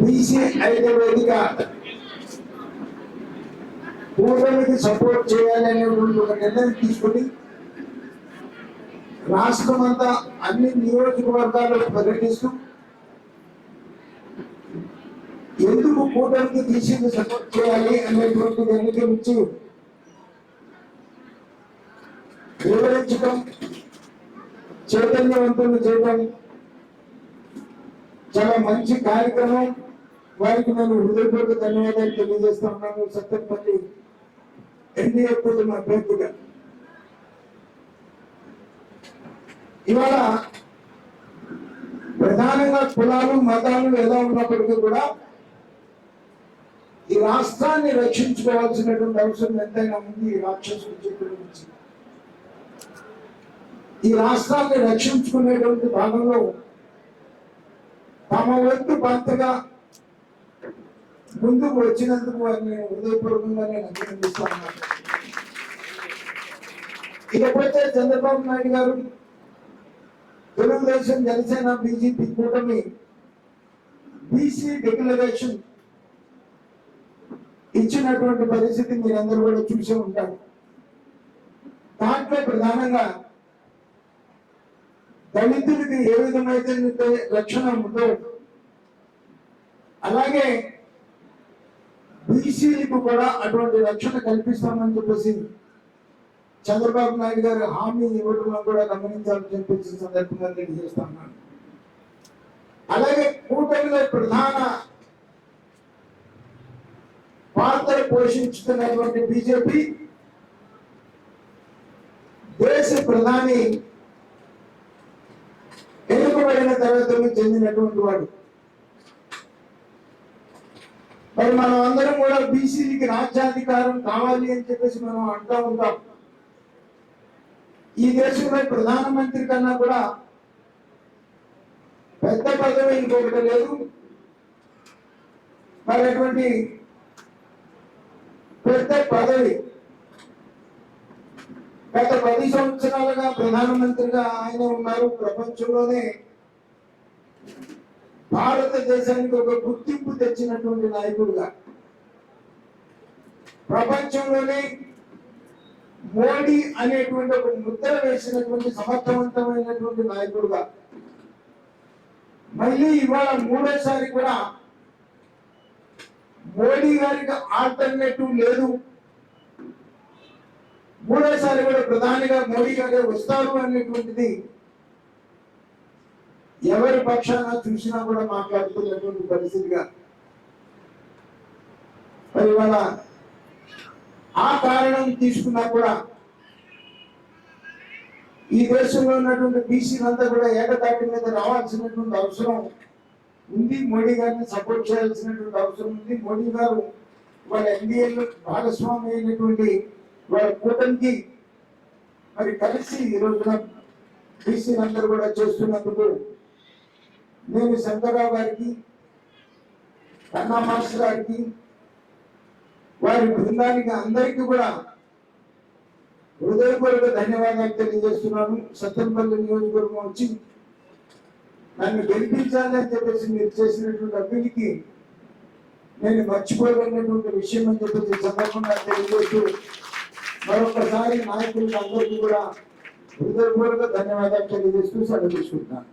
BC ఐక్య వేదిక. కూటమికి సపోర్ట్ చేయాలి అనేటువంటి ఒక నిర్ణయం తీసుకుని రాష్ట్రం అంతా అన్ని నియోజకవర్గాల్లో పర్యటిస్తూ ఎందుకు కూటమికి బీసీని సపోర్ట్ చేయాలి అనేటువంటి దానికి నుంచి వివరించడం చైతన్యవంతులు చేయడం చాలా మంచి కార్యక్రమం. వారికి నేను హృదయపూర్వక ధన్యవాదాలు తెలియజేస్తా ఉన్నాను సత్యంపల్లి ఎన్డీఏ కూటమి అభ్యర్థిగా. ఇవాళ ప్రధానంగా కులాలు మతాలు ఎలా ఉన్నప్పటికీ కూడా ఈ రాష్ట్రాన్ని రక్షించుకోవాల్సినటువంటి అవసరం ఎంతైనా ఉంది ఈ రాక్షసుల చేతుల నుంచి. ఈ రాష్ట్రాన్ని రక్షించుకునేటువంటి భాగంలో తమ వంతు భర్తగా ముందుకు వచ్చినందుకు వారిని హృదయపూర్వకంగా నేను అభినందిస్తాను. ఇకపోతే చంద్రబాబు నాయుడు గారు తెలుగుదేశం జనసేన బీజేపీ కూటమి బీసీ డిక్లరేషన్ ఇచ్చినటువంటి పరిస్థితి మీరందరూ కూడా చూసే ఉంటారు. దాంట్లో ప్రధానంగా దళితులకి ఏ విధమైతే రక్షణ ఉందో అలాగే బీసీలకు కూడా అటువంటి రక్షణ కల్పిస్తామని చెప్పేసి చంద్రబాబు నాయుడు గారు హామీ ఇవ్వడం కూడా గమనించాలని చెప్పేసి సందర్భంగా తెలియజేస్తున్నాను అలాగే కూటమిలో ప్రధాన పాత్ర పోషించుతున్నటువంటి బీజేపీ దేశ ప్రధాని ఎన్నుకబడిన తరగతులకు చెందినటువంటి వాడు. మరి మనం అందరం కూడా బీసీలకి రాజ్యాధికారం కావాలి అని చెప్పేసి మనం అంటూ ఉంటాం. ఈ దేశంలో ప్రధానమంత్రి కన్నా కూడా పెద్ద పదవి ఇంకొకటి లేదు. మరి అటువంటి పెద్ద పదవి గత పది సంవత్సరాలుగా ప్రధానమంత్రిగా ఆయన ఉన్నారు. ప్రపంచంలోనే భారతదేశానికి ఒక గుర్తింపు తెచ్చినటువంటి నాయకుడుగా ప్రపంచంలోనే మోడీ అనేటువంటి ఒక ముద్ర వేసినటువంటి సమర్థవంతమైనటువంటి నాయకుడుగా మళ్ళీ ఇవాళ మూడోసారి కూడా మోడీ గారికి ఆల్టర్నేటివ్ లేదు. మూడోసారి కూడా ప్రధానిగా మోడీ గారే వస్తారు అనేటువంటిది ఎవరి పక్షాన చూసినా కూడా మాట్లాడుతున్నటువంటి పరిస్థితిగా. మరి వాళ్ళ ఆ కారణం తీసుకున్నా కూడా ఈ దేశంలో ఉన్నటువంటి బీసీలంతా కూడా ఏకతాటి మీద రావాల్సినటువంటి అవసరం ఉంది. మోడీ గారిని సపోర్ట్ చేయాల్సినటువంటి అవసరం ఉంది. మోడీ గారు వాళ్ళ ఎన్డీఏలో భాగస్వామి అయినటువంటి వాళ్ళ కూటమికి మరి కలిసి ఈ రోజున బీసీలందరూ కూడా చేస్తున్నందుకు నేను శంకరరావు గారికి కన్నా మాస్టర్ గారికి వారి బృందానికి అందరికీ కూడా హృదయపూర్వక ధన్యవాదాలు తెలియజేస్తున్నాను. సత్యంపల్లి నియోజకవర్గం వచ్చి నన్ను గెలిపించాలని చెప్పేసి మీరు చేసినటువంటి అభివృద్ధికి నేను మర్చిపోలేనటువంటి విషయం అని చెప్పేసి సందర్భంగా తెలియజేస్తూ మరొకసారి నాయకులకు అందరికీ కూడా హృదయపూర్వక ధన్యవాదాలు తెలియజేస్తూ సెలవు తీసుకుంటున్నాను.